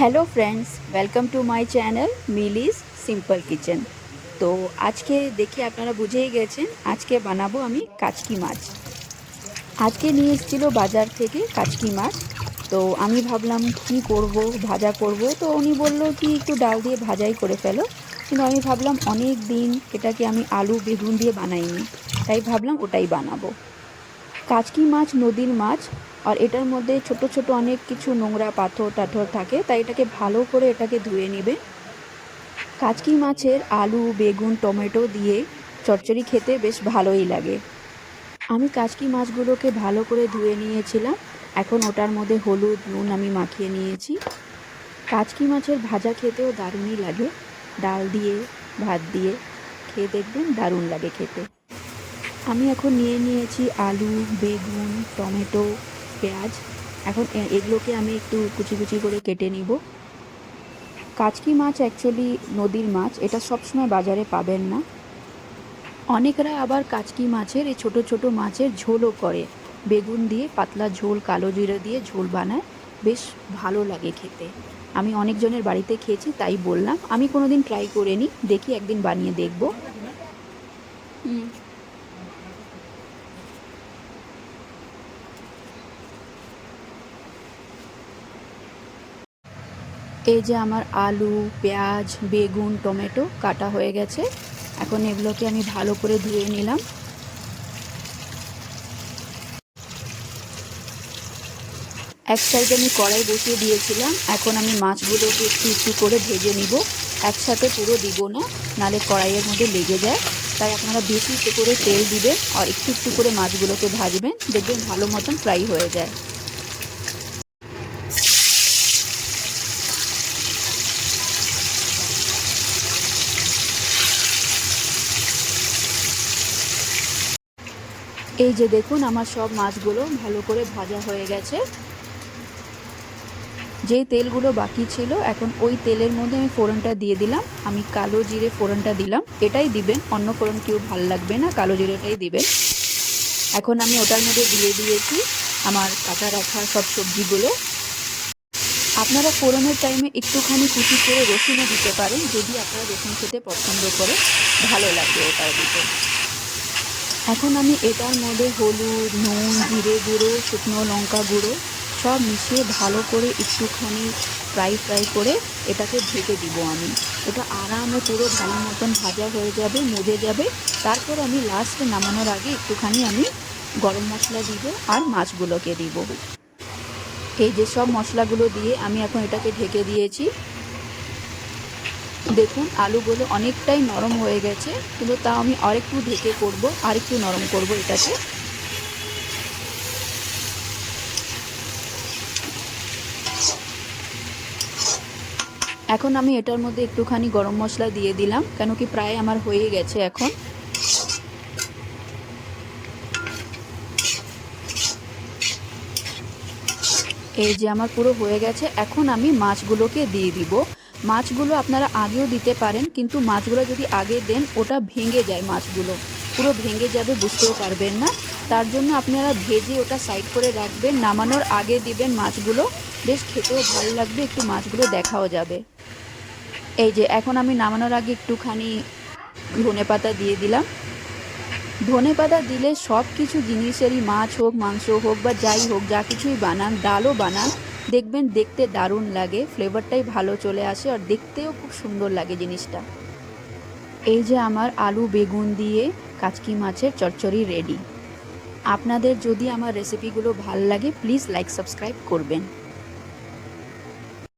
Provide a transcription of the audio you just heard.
Hello friends welcome to my channel Mili's simple kitchen তো আজকে দেখে আপনারা বুঝেই গেছেন, আজকে বানাবো আমি কাচকি মাছ। আজকে নিয়ে এসেছিল বাজার থেকে কাচকি মাছ। তো আমি ভাবলাম কি করব, ভাজা করব। তো উনি বলল কি একটু ডাল দিয়ে ভাজাই করে ফেলো। কিন্তু আমি ভাবলাম অনেক দিন এটাকে আমি আলু, বেগুন দিয়ে বানাইনি। তাই ভাবলাম ওটাই বানাবো। কাচকি মাছ নদীর মাছ আর এটার মধ্যে ছোট ছোট অনেক কিছু নোংরা পাথর টাথর থাকে, তাই এটাকে ভালো করে এটাকে ধুয়ে নেবে। কাচকি মাছের আলু, বেগুন, টমেটো দিয়ে চচ্চড়ি খেতে বেশ ভালোই লাগে। আমি কাচকি মাছগুলোকে ভালো করে ধুয়ে নিয়েছিলাম, এখন ওটার মধ্যে হলুদ, নুন আমি মাখিয়ে নিয়েছি। কাচকি মাছের ভাজা খেতেও দারুণই লাগে, ডাল দিয়ে, ভাত দিয়ে, খেয়ে দেখবেন দারুণ লাগে খেতে। আমি এখন নিয়ে নিয়েছি আলু, বেগুন, টমেটো পেঁয়াজ। এখন এগুলোকে আমি একটু কুচি কুচি করে কেটে নিব। কাচকি মাছ অ্যাকচুয়ালি নদীর মাছ, এটা সবসময় বাজারে পাবেন না। অনেকরা আবার কাচকি মাছের, এই ছোট ছোট মাছের ঝোলও করে। বেগুন দিয়ে পাতলা ঝোল, কালো জিরে দিয়ে ঝোল বানায়। বেশ ভালো লাগে খেতে। আমি অনেকজনের বাড়িতে খেয়েছি, তাই বললাম। আমি কোনোদিন ট্রাই করিনি, দেখি একদিন বানিয়ে দেখব। এই যে আমার আলু, পেঁয়াজ, বেগুন, টমেটো কাটা হয়ে গেছে। এখন এগুলোকে আমি ভালো করে ধুয়ে নিলাম। এক সাইডে আমি কড়াই বসিয়ে দিয়েছিলাম। এখন আমি মাছগুলোকে একটু একটু করে ভেজে নিব। একসাথে পুরো দিব না, নালে কড়াইয়ের মধ্যে লেগে যায়। তাই আপনারা বেশি একটু করে তেল দিবেন, আর একটু একটু করে মাছগুলোকে ভাজবেন। দেখবেন ভালো মতন ফ্রাই হয়ে যায়। এই যে দেখুন আমার সব মাছগুলো ভালো করে ভাজা হয়ে গেছে। যেই তেলগুলো বাকি ছিল, এখন ওই তেলের মধ্যে আমি ফোড়নটা দিয়ে দিলাম। আমি কালো জিরে ফোড়নটা দিলাম। এটাই দিবেন, অন্য ফোড়ন কেউ ভালো লাগবে না, কালো জিরেটাই দিবেন। এখন আমি ওটার মধ্যে দিয়ে দিয়েছি আমার কাটা রাখা সব সবজিগুলো। আপনারা ফোড়নের টাইমে একটুখানি কুচি করে রসুনও দিতে পারেন, যদি আপনারা রসুন খেতে পছন্দ করে ভালো লাগবে ওটার দিতে। এখন আমি এটার মধ্যে হলুদ, নুন, জিরে গুঁড়ো, শুকনো লঙ্কা গুঁড়ো সব মিশিয়ে ভালো করে একটুখানি ফ্রাই ফ্রাই করে এটাকে ঢেকে দিব আমি। এটা আরামে পুরো ভালো মতন ভাজা হয়ে যাবে, মজে যাবে। তারপর আমি লাস্টে নামানোর আগে একটুখানি আমি গরম মশলা দিব আর মাছগুলোকে দিব। এই যে সব মশলাগুলো দিয়ে আমি এখন এটাকে ঢেকে দিয়েছি। দেখুন, আলুগুলো অনেকটাই নরম হয়ে গেছে, কিন্তু তাও আমি আরেকটু ঢেকে করব, আরেকটু নরম করব এটাকে। এখন আমি এটার মধ্যে একটুখানি গরম মশলা দিয়ে দিলাম, কেন কি প্রায় আমার হয়ে গেছে এখন। এই যে আমার পুরো হয়ে গেছে, এখন আমি মাছগুলোকে দিয়ে দিব। মাছগুলো আপনারা আগেও দিতে পারেন, কিন্তু মাছগুলো যদি আগে দেন, ওটা ভেঙে যায় মাছগুলো। পুরো ভেঙে যাবে, বুঝতেও পারবেন না। তার জন্য আপনারা ভেজে ওটা সাইড করে রাখবেন, নামানোর আগে দিবেন মাছগুলো। বেশ খেতেও ভালো লাগবে, একটু মাছগুলো দেখাও যাবে। এই যে, এখন আমি নামানোর আগে একটুখানি ধনে পাতা দিয়ে দিলাম। ধনে পাতা দিলে সব কিছু জিনিসেরই মাছ হোক, মাংস হোক বা যাই হোক, যা কিছুই বানান, ডালও বানান দেখবেন দেখতে দারুণ লাগে ফ্লেভারটাই ভালো চলে আসে আর দেখতেও খুব সুন্দর লাগে জিনিসটা। এই যে আমার আলু বেগুন দিয়ে কাচকি মাছের চচ্চড়ি রেডি আপনাদের যদি আমার রেসিপিগুলো ভালো লাগে প্লিজ লাইক সাবস্ক্রাইব করবেন।